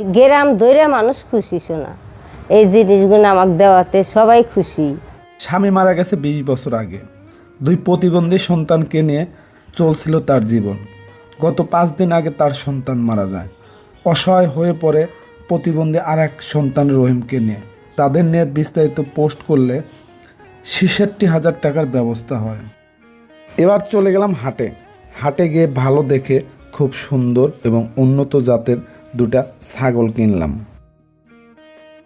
গ্রাম দৈরা মানুষ খুশি, শোনা। এই জিনিসগুলো আমাকে দেওয়াতে সবাই খুশি। স্বামী মারা গেছে বিশ বছর আগে। দুই প্রতিবন্ধী সন্তানকে নিয়ে চলছিল তার জীবন। গত পাঁচ দিন আগে তার সন্তান মারা যায়। অসহায় হয়ে পড়ে প্রতিবন্ধী আর এক সন্তান রহিমকে নিয়ে। তাদের নিয়ে বিস্তারিত পোস্ট করলে ছেষট্টি হাজার টাকার ব্যবস্থা হয়। এবার চলে গেলাম হাটে। হাটে গিয়ে ভালো দেখে খুব সুন্দর এবং উন্নত জাতের দুটা ছাগল কিনলাম।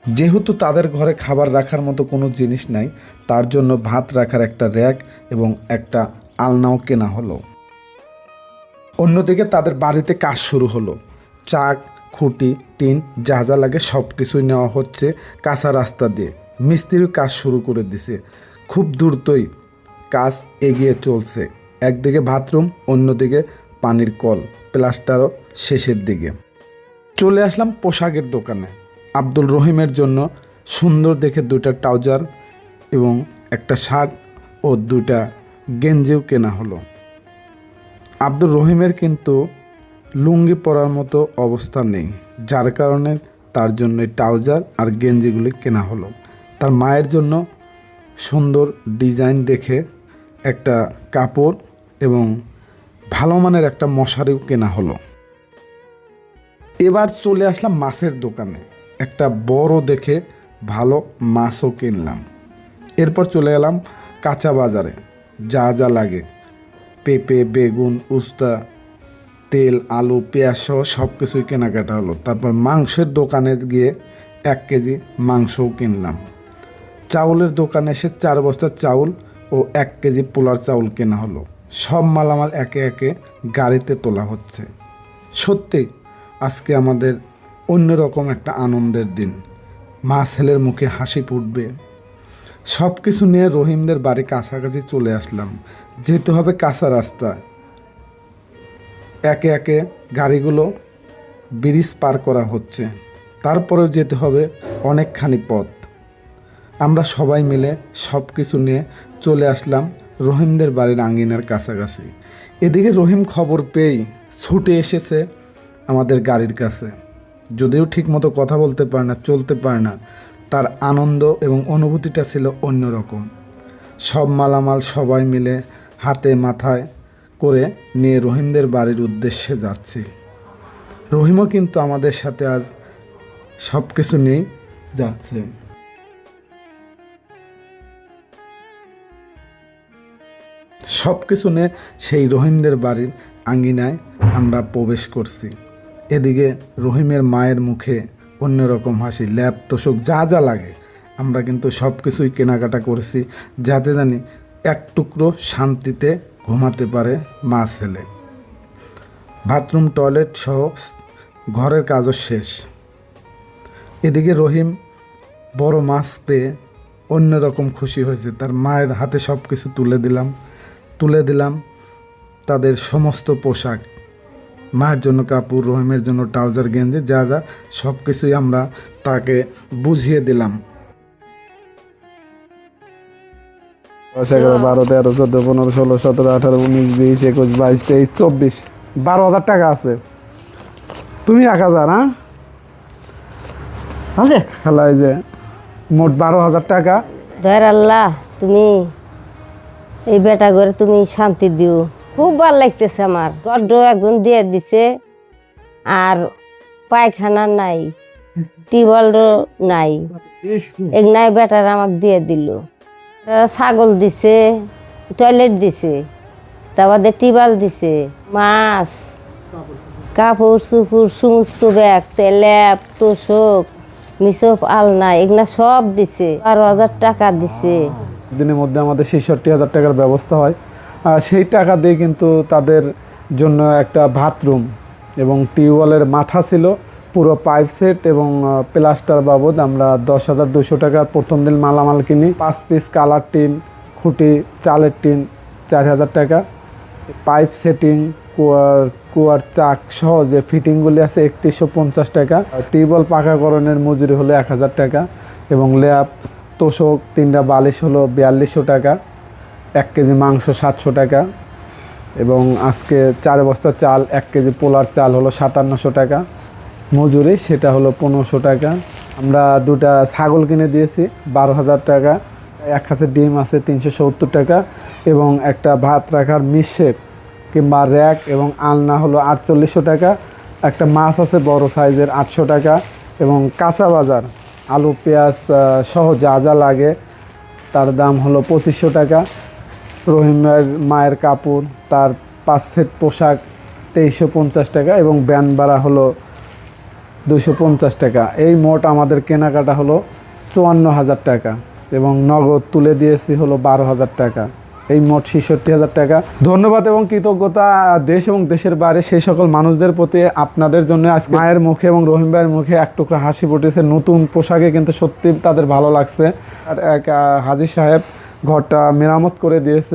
যেহেতু তাদের ঘরে খাবার রাখার মতো কোনো জিনিস নাই, তার জন্য ভাত রাখার একটা র্যাক এবং একটা আলনাও কেনা হলো। অন্যদিকে তাদের বাড়িতে কাজ শুরু হলো। চাক, খুঁটি, টিন, যা যা লাগে সব কিছুই নেওয়া হচ্ছে কাঁচা রাস্তা দিয়ে। মিস্ত্রিও কাজ শুরু করে দিছে। খুব দ্রুতই কাজ এগিয়ে চলছে। একদিকে বাথরুম, অন্যদিকে পানির কল, প্লাস্টারও শেষের দিকে। চলে আসলাম পোশাকের দোকানে। আব্দুল রহিমের জন্য সুন্দর দেখে দুইটা ট্রাউজার এবং একটা শার্ট ও দুইটা গেঞ্জিও কেনা হলো। আব্দুল রহিমের কিন্তু লুঙ্গি পরার মতো অবস্থা নেই, যার কারণে তার জন্য ট্রাউজার আর গেঞ্জিগুলি কেনা হলো। তার মায়ের জন্য সুন্দর ডিজাইন দেখে একটা কাপড় এবং ভালো মানের একটা মশারিও কেনা হলো। এবার চলে আসলাম মাছের দোকানে। একটা বড় দেখে ভালো মাছও কিনলাম। এরপর চলে গেলাম কাঁচা বাজারে। যা যা লাগে। পেঁপে, বেগুন, উস্তা, তেল, আলু, পেঁয়াজ সহ সব কিছুই কেনাকাটা হলো। তারপর মাংসের দোকানে গিয়ে এক কেজি মাংসও কিনলাম। চাউলের দোকানে এসে চার বস্তা চাউল ও এক কেজি পোলার চাউল কেনা হলো। সব মালামাল একে একে গাড়িতে তোলা হচ্ছে। সত্যি আজকে আমাদের অন্যরকম একটা আনন্দের দিন। মা ছেলের মুখে হাসি ফুটবে। সব কিছু নিয়ে রহিমদের বাড়ি কাছাকাছি চলে আসলাম। যেতে হবে কাঁচা রাস্তা একে একে গাড়িগুলো ব্রিজ পার করা হচ্ছে। তারপরেও যেতে হবে অনেকখানি পথ। আমরা সবাই মিলে সব কিছু নিয়ে চলে আসলাম রহিমদের বাড়ির আঙ্গিনার কাছাকাছি। এদিকে রহিম খবর পেয়েই ছুটে এসেছে আমাদের গাড়ির কাছে। যদিও ঠিকমতো কথা বলতে পারে না, চলতে পারে না, তার আনন্দ এবং অনুভূতিটা ছিল অন্যরকম। সব মালামাল সবাই মিলে হাতে মাথায় করে নিয়ে রহিমদের বাড়ির উদ্দেশ্যে যাচ্ছি। রহিমও কিন্তু আমাদের সাথে আজ সব কিছু নিয়েই যাচ্ছে। সব কিছু নিয়ে সেই রহিমদের বাড়ির আঙ্গিনায় আমরা প্রবেশ করছি। এদিকে রহিমের মায়ের মুখে অন্যরকম হাসি, ল্যাপ তোষক, যা যা লাগে। আমরা কিন্তু সব কিছুই কেনাকাটা করেছি যাতে জানি এক টুকরো শান্তিতে ঘুমাতে পারে মা ছেলে। বাথরুম, টয়লেট সহ ঘরের কাজও শেষ। এদিকে রহিম বড় মাছ পেয়ে অন্যরকম খুশি হয়েছে। তার মায়ের হাতে সব কিছু তুলে দিলাম তুলে দিলাম তাদের সমস্ত পোশাক। মায়ের জন্য কাপড় রহিমের জন্য ট্রাউজার গেঞ্জি যা যা সব কিছুই আমরা তাকে বুঝিয়ে দিলাম। দশ এগারো বারো তেরো চোদ্দ পনেরো ষোলো সতেরো আঠারো উনিশ বিশ একুশ বাইশ তেইশ চব্বিশ বারো হাজার টাকা আছে। তুমি এক হাজার হ্যাঁ? আছে খেলায় যে মোট বারো হাজার টাকা। ধর আল্লাহ তুমি এই বেটা করে তুমি শান্তি দিও। খুব ভালো লাগতেছে আমার। গড্ড একজন দিয়ে দিছে। আর পায়খানা নাই, টিউবওয়েলও নাই। এক নাই বেটার আমাকে দিয়ে দিল। ছাগল দিছে, টয়লেট দিছে, তারপরে টিউবওয়েল দিছে, মাছ, কাপড় চুপুর সমস্ত ব্যাগ তেলেপ তোষক, মিসপ, আলনা, এগুলা সব দিছে। বারো হাজার টাকা দিছে। দিনের মধ্যে আমাদের ছেষট্টি হাজার টাকার ব্যবস্থা হয়। সেই টাকা দিয়ে কিন্তু তাদের জন্য একটা বাথরুম এবং টিউবওয়েলের মাথা ছিল, পুরো পাইপ সেট এবং প্লাস্টার বাবদ আমরা দশ হাজার দুশো টাকা প্রথম দিন মালামাল কিনি। পাঁচ পিস কালার টিন, খুঁটি, চালের টিন, চার হাজার টাকা। পাইপ সেটিং, কুয়ার কুয়ার চাক সহ যে ফিটিংগুলি আছে একত্রিশশো পঞ্চাশ টাকা। টিউবওয়েল পাকাকরণের মজুরি হলো এক হাজার টাকা এবং ল্যাপ, তোষক, তিনটা বালিশ হলো বিয়াল্লিশশো টাকা। এক কেজি মাংস সাতশো টাকা এবং আজকে চার বস্তা চাল, এক কেজি পোলার চাল হলো সাতান্নশো টাকা। মজুরি সেটা হলো পনেরোশো টাকা। আমরা দুটা ছাগল কিনে দিয়েছি, বারো হাজার টাকা। এক খাসের ডিম আছে তিনশো সত্তর টাকা এবং একটা ভাত রাখার মিশেপ কিংবা র্যাক এবং আলনা হলো আটচল্লিশশো টাকা। একটা মাছ আছে বড় সাইজের আটশো টাকা এবং কাঁচা বাজার, আলু, পেঁয়াজ সহ যা যা লাগে তার দাম হলো পঁচিশশো টাকা। রহিমের মায়ের কাপড়, তার পাঁচ সেট পোশাক তেইশশো পঞ্চাশ টাকা এবং ব্যান ভাড়া হলো দুশো পঞ্চাশ টাকা। এই মোট আমাদের কেনাকাটা হলো চুয়ান্ন হাজার টাকা এবং নগদ তুলে দিয়েছি হলো বারো হাজার টাকা। এই মোট ছেষট্টি হাজার টাকা। ধন্যবাদ এবং কৃতজ্ঞতা দেশ এবং দেশের বাইরে সেই সকল মানুষদের প্রতি আপনাদের জন্য আজকে মায়ের মুখে এবং রহিম ভাইয়ের মুখে এক টুকরা হাসি ফুটেছে। নতুন পোশাকে কিন্তু সত্যি তাদের ভালো লাগছে। আর এক হাজির সাহেব ঘরটা মেরামত করে দিয়েছে।